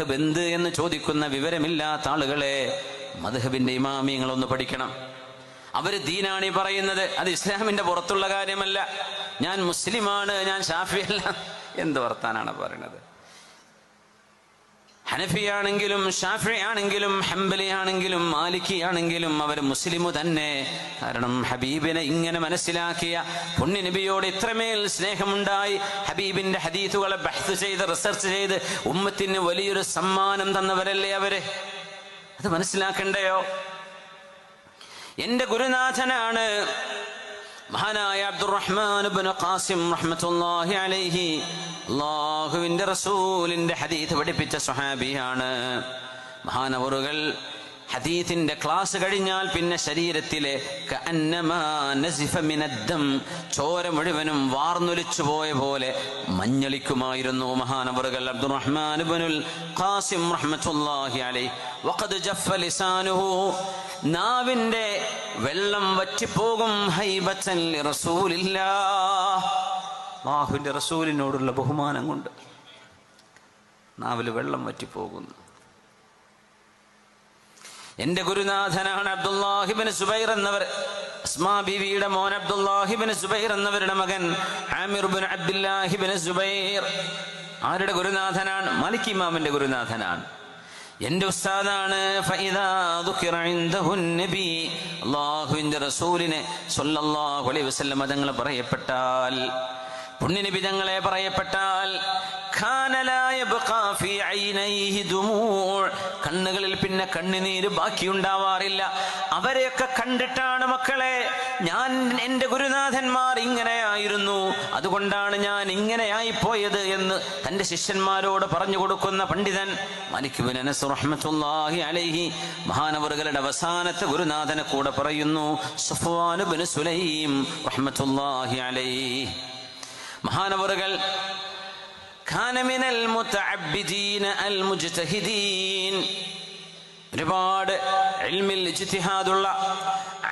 എന്ത് എന്ന് ചോദിക്കുന്ന വിവരമില്ലാത്ത ആളുകളെ മദ്ഹബിന്റെ ഇമാമിയങ്ങളൊന്ന് പഠിക്കണം. അവർ ദീനാണി പറയുന്നത്. അത് ഇസ്ലാമിന്റെ പുറത്തുള്ള കാര്യമല്ല. ഞാൻ മുസ്ലിമാണ് ഞാൻ ഷാഫിയല്ല എന്ത് വർത്താനാണ് പറയുന്നത്? ഹനഫിയാണെങ്കിലും ഷാഫി ആണെങ്കിലും ഹംബലി ആണെങ്കിലും മാലിക്കി ആണെങ്കിലും അവർ മുസ്ലിമു തന്നെ. കാരണം ഹബീബിനെ ഇങ്ങനെ മനസ്സിലാക്കിയ പുണ്യ നബിയോട് ഇത്രമേൽ സ്നേഹമുണ്ടായി. ഹബീബിന്റെ ഹദീത്തുകളെ ബഹ്ത് ചെയ്ത് റിസർച്ച് ചെയ്ത് ഉമ്മത്തിന് വലിയൊരു സമ്മാനം തന്നവരല്ലേ അവർ? അത് മനസ്സിലാക്കണ്ടയോ? എന്റെ ഗുരുനാഥനാണ് മഹാനായ അബ്ദുറഹ്മാൻ ഖാസിം റഹ്മത്തുള്ളാഹി അലൈഹി അല്ലാഹുവിന്റെ റസൂലിന്റെ ഹദീത്ത് പഠിപ്പിച്ച സ്വഹാബിയാണ്. മഹാനവറുകൾ ഹദീത്തിന്റെ ക്ലാസ് കഴിഞ്ഞാൽ പിന്നെ ശരീരത്തിലെ ചോര മുഴുവനും വാർന്നൊലിച്ചു പോയ പോലെ മഞ്ഞളിക്കുമായിരുന്നു മഹാനവറുകൾ. അബ്ദുറഹ്മാൻ ഖാസിം റഹ്മത്തുള്ളാഹി അലൈഹി. വഖദ് ജഫ ലിസാനുഹു നാവിന്റെ വെള്ളം വറ്റിപ്പോകും ഹൈബത്തൻ റസൂലില്ലാഹുവിന്റെ റസൂലിനോടുള്ള ബഹുമാനം കൊണ്ട് നാവിൽ വെള്ളം വറ്റിപ്പോകുന്നു. എന്റെ ഗുരുനാഥനാണ് അബ്ദുല്ലാഹിബിന് സുബൈർ എന്നവർ. അസ്മാ ബീവിയുടെ മോൻ അബ്ദുല്ലാഹിബിന് സുബൈർ എന്നവരുടെ മകൻ ആമിർബിൻ അബ്ദുല്ലാഹിബിന് സുബൈർ. ആരുടെ ഗുരുനാഥനാണ്? മാലിക് ഇമാമിന്റെ ഗുരുനാഥനാണ്. എന്റെ ഉസ്താദാണ് അള്ളാഹുവിന്റെ റസൂലിനെ സ്വല്ലല്ലാഹു അലൈഹി വസല്ലം തങ്ങൾ പറയപ്പെട്ടാൽ പുണ്യനബി തങ്ങളെ പറയപ്പെട്ടാൽ കണ്ണുകളിൽ പിന്നെ കണ്ണുനീര് ബാക്കിയുണ്ടാവാറില്ല. അവരെയൊക്കെ കണ്ടിട്ടാണ് മക്കളെ ഞാൻ എന്റെ ഗുരുനാഥന്മാർ ഇങ്ങനെയായിരുന്നു അതുകൊണ്ടാണ് ഞാൻ ഇങ്ങനെയായി പോയത് എന്ന് തന്റെ ശിഷ്യന്മാരോട് പറഞ്ഞു കൊടുക്കുന്ന പണ്ഡിതൻ മലിക്കുബിൻ അനസ് അലൈഹി മഹാനവറുകളുടെ അവസാനത്തെ ഗുരുനാഥനെ കൂടെ പറയുന്നു സുഫ്വാനുബിൻ സുലൈം റഹ്മത്തുള്ളാഹി അലൈഹി. മഹാനവറുകൾ ഒരുപാട് ഇജ്തിഹാദുള്ള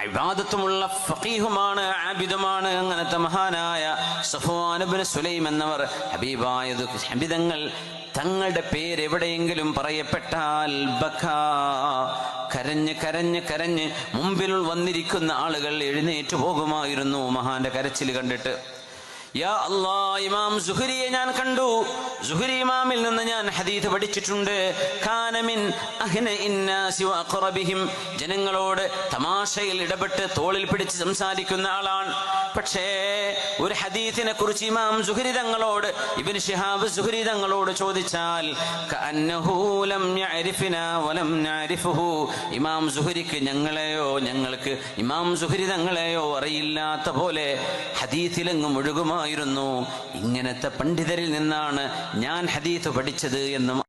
ഇബാദത്തുമുള്ള ഫഖീഹുമാണ് ആബിദുമാണ് അങ്ങനത്തെ മഹാനായ സഫ്വാൻ ഇബ്നു സുലൈം എന്നവർ ഹബീബായത് ഹബിതങ്ങൾ തങ്ങളുടെ പേര് എവിടെയെങ്കിലും പറയപ്പെട്ടാൽ ബക്കാ കരഞ്ഞ് കരഞ്ഞ് കരഞ്ഞ് മുമ്പിൽ വന്നിരിക്കുന്ന ആളുകൾ എഴുന്നേറ്റ് പോകുമായിരുന്നു മഹാന്റെ കരച്ചിൽ കണ്ടിട്ട്. യാ അല്ലാ ഇമാം സുഹരിയെ ഞാൻ കണ്ടു. സുഹരി ഇമാമിൽ നിന്ന് ഞാൻ ഹദീത്ത് പഠിച്ചിട്ടുണ്ട്. കാനമിൻ അഹ്ന ഇന്നാസി വഅഖറബിഹിം ജനങ്ങളോട് തമാശയിൽ ഇടപെട്ട് തോളിൽ പിടിച്ച് സംസാരിക്കുന്ന ആളാണ്. പക്ഷേ ഒരു ഹദീത്തിനെ കുറിച്ച് ഇമാം സുഹരി തങ്ങളോട് ഇബ്നു ശിഹാബ് സുഹരി തങ്ങളോട് ചോദിച്ചാൽ കഅന്നഹു ലം വലം നഅരിഫുഹു ഇമാം സുഹരിക്ക് ഞങ്ങളെയോ ഞങ്ങൾക്ക് ഇമാം സുഹരി തങ്ങളെയോ അറിയില്ലാത്ത പോലെ ഹദീത്തിലെങ്ങും ഒഴുകുമായിരുന്നു ഇങ്ങനത്തെ പണ്ഡിതരിൽ നിന്നാണ് ഞാൻ ഹദീത്ത് പഠിച്ചത് എന്ന്